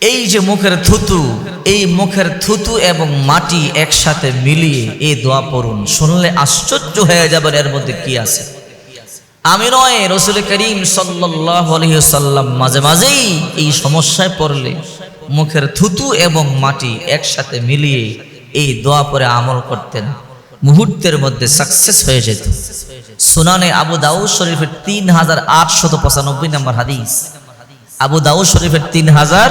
এই যে মুখের থুতু, এই মুখের থুতু এবং মাটি একসাথে মিলিয়ে এই দোয়া পড়ুন। শুনলে আশ্চর্য হয়ে যাবেন এর মধ্যে কি আছে। আমি নয়, রসুল করিম সাল্লাম মাঝে মাঝেই এই সমস্যায় পড়লে মুখের থুতু এবং মাটি একসাথে মিলিয়ে এই দোয়া পরে আমল করতেন। মুহূর্তের মধ্যে সাকসেস হয়ে যেত। সুনানে আবু দাউদ শরীফের তিন হাজার আটশত পঁচানব্বই নম্বর হাদিস। আবু দাউদ শরীফের তিন হাজার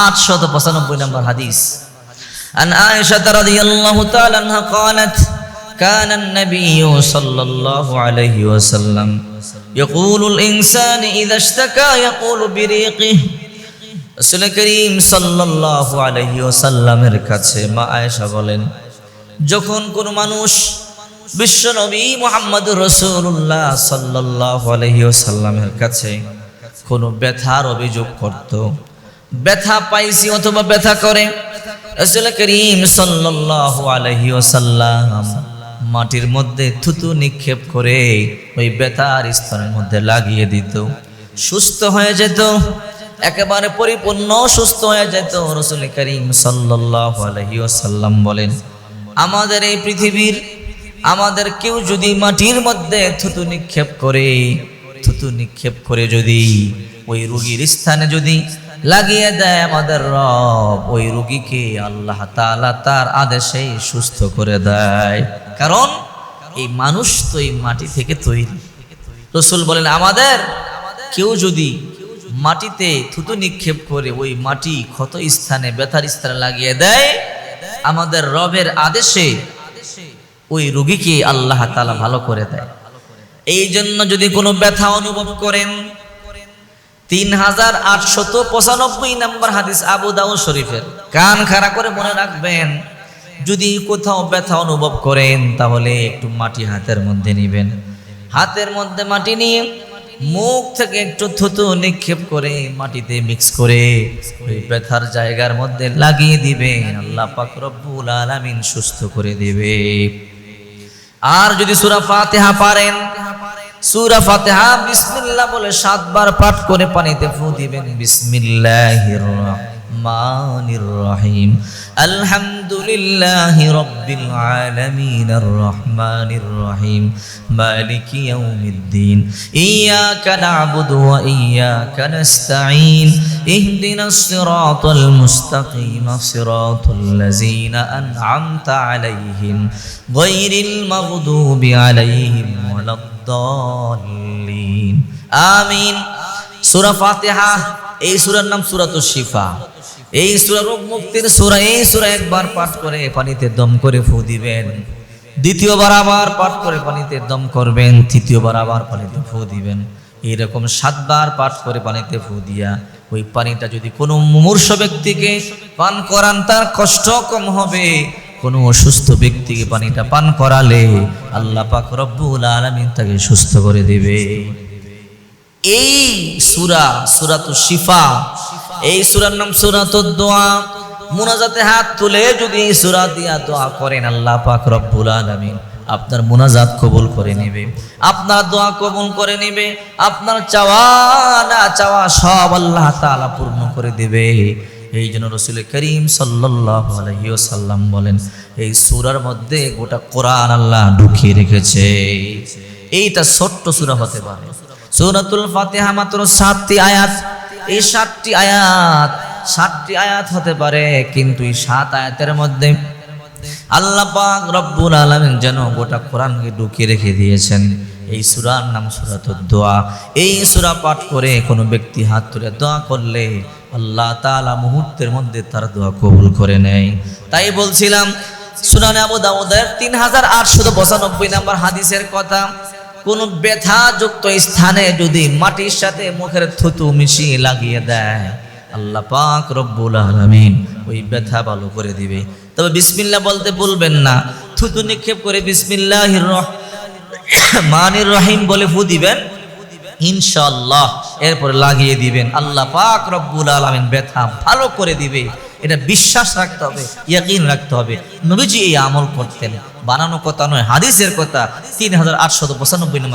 আটশত পঁচানব্বই নম্বর হাদিস عن عائشة رضي الله تعالى عنها قالت كان النبي صلى الله عليه وسلم يقول الإنسان إذا اشتكى يقول بريقه রসুল করিম সাল্লাল্লাহু আলাইহি ওয়াসাল্লামের কাছে মা আয়েশা বলেন যখন কোন মানুষ বিশ্ব নবী মোহাম্মদ রসুল্লাহ সাল্লাল্লাহু আলাইহি ওয়াসাল্লামের কাছে কোনো ব্যথার অভিযোগ করত ব্যথা পাইছি অথবা ব্যথা করে। করিম সাল্লাল্লাহু মাটির মধ্যে থুতু নিক্ষেপ করে ওই ব্যথার স্তরের মধ্যে লাগিয়ে দিত। সুস্থ হয়ে যেত, একেবারে পরিপূর্ণ সুস্থ হয়ে যেত, রসুল করিম সাল্লাল্লাহু বলেন, আমাদের এই পৃথিবীর, আমাদের কেউ যদি মাটির মধ্যে থুতু নিক্ষেপ করে, থুতু নিক্ষেপ করে যদি, ওই রুগীর স্থানে যদি লাগিয়ে দেয় আমাদের রব। ওই রুগীকে আল্লাহ তালা তার আদেশেই সুস্থ করে দেয়। কারণ এই মানুষ তো এই মাটি থেকে তৈরি। রসুল বলেন, আমাদের কেউ যদি মাটিতে থুতু নিক্ষেপ করে ওই মাটি ক্ষত স্থানে, ব্যথার স্থানে লাগিয়ে দেয়, আমাদের রবের আদেশে ওই রুগীকে আল্লাহ তালা ভালো করে দেয়। এই জন্য যদি কোনো ব্যথা অনুভব করেন তিন হাজার আটশত পঁচানব্বই নম্বর হাদিস আবু দাউদ শরীফের। কান খাড়া করে মনে রাখবেন, যদি কোথাও ব্যথা অনুভব করেন, তাহলে একটু মাটি হাতের মধ্যে নেবেন। হাতের মধ্যে মাটি নিয়ে মুখ থেকে একটু থুতু নিক্ষেপ করে মাটিতে মিক্স করে ওই ব্যথার জায়গার মধ্যে লাগিয়ে দিবেন। আল্লাহ পাক রব্বুল আলামিন সুস্থ করে দিবে। আর যদি সূরা ফাতিহা পারেন সূরা ফাতেহা বিসমিল্লাহ বলে সাতবার পাঠ করে পানিতে ফু দিবেন বিসমিল্লাহির রহমানির রহিম। আলহামদুলিল্লাহি রাব্বিল আলামিন আর রহমানির রহিম। মালিকি ইয়াউমিদ্দিন। ইয়াকা না'বুদু ওয়া ইয়াকা নাস্তাঈন। ইহদিনাস সিরাতাল মুস্তাকিম সিরাতাল লাযীনা আন'আমতা আলাইহিম গায়রিল মাগদুবি আলাইহিম ওয়ালাদ-দাল্লিন। আমিন। সূরা ফাতিহা, এই সূরার নাম সূরাতুশ শিফা। এই সূরা রোগ মুক্তির সূরা, এই সূরা একবার পাঠ করে পানিতে দম করে ফু দিবেন। দ্বিতীয়বার আবার পাঠ করে পানিতে দম করবেন, তৃতীয়বার আবার পানিতে ফু দিবেন। এইরকম সাতবার পাঠ করে পানিতে ফু দিয়া ওই পানিটা যদি কোনো মুমূর্ষ ব্যক্তিকে পান করান, তার কষ্ট কম হবে। কোনো অসুস্থ ব্যক্তিকে পানিটা পান করালে আল্লাহ পাক রব্বুল আলামিন তাকে সুস্থ করে দেবে। এই সুরা সুরাতু শিফা এই সুরার নাম সুরাতুদ দোয়া মুনাজাতে হাত তুলে যদি সুরা দিয়া দোয়া করেন, আল্লাহ পাক রব্বুল আলামিন আপনার মুনাজাত কবুল করে নেবে, আপনার দোয়া কবুল করে নেবে, আপনার চাওয়া না চাওয়া সব আল্লাহ তাআলা পূর্ণ করে দেবে। এই জন্য রসুল করিম ওয়াসাল্লাম বলেন, এই সুরার মধ্যে গোটা কোরআন আল্লাহ ঢুকিয়ে রেখেছে। এইটা ছোট্ট সুরা হতে পারে। সূরাতুল ফাতিহা মাত্র সাতটি আয়াত। এই সাতটি আয়াত সাতটি আয়াত হতে পারে, কিন্তু এই সাত আয়াতের মধ্যে আল্লাহ পাক রব্বুল আলামিন যেন গোটা কোরআনকে ঢুকিয়ে রেখে দিয়েছেন। এই সূরার নাম সূরাতুদ দোয়া। এই সূরা পাঠ করে কোনো ব্যক্তি হাত তুলে দোয়া করলে আল্লাহ তাআলা মুহূর্তের মধ্যে তার দোয়া কবুল করে নেয়। তাই বলছিলাম সুনানে আবু দাউদের তিন হাজার আটশো পঁচানব্বই নম্বর হাদিসের কথা। কোন ব্যথাযুক্ত স্থানে যদি মাটির সাথে মুখের থুতু মিশিয়ে লাগিয়ে দেয়, আল্লাহ পাক রব্বুল আলামিন ওই ব্যথা ভালো করে দিবে। তবে বিসমিল্লাহ বলতে বলবেন না, থুতু নিক্ষেপ করে বিসমিল্লাহির মানির রহিম বলে ফু দিবেন। ইনশাআল্লাহ। এরপরে লাগিয়ে দিবেন। আল্লাহ পাক রব্বুল আলমিন ব্যথা ভালো করে দিবে। এটা বিশ্বাস রাখতে হবে, ইয়াকিন রাখতে হবে। নবীজি এই আমল করতেন। বানানো কথা নয়, হাদিসের কথা। তিন হাজার আটশো পঁচানব্বই নম্বর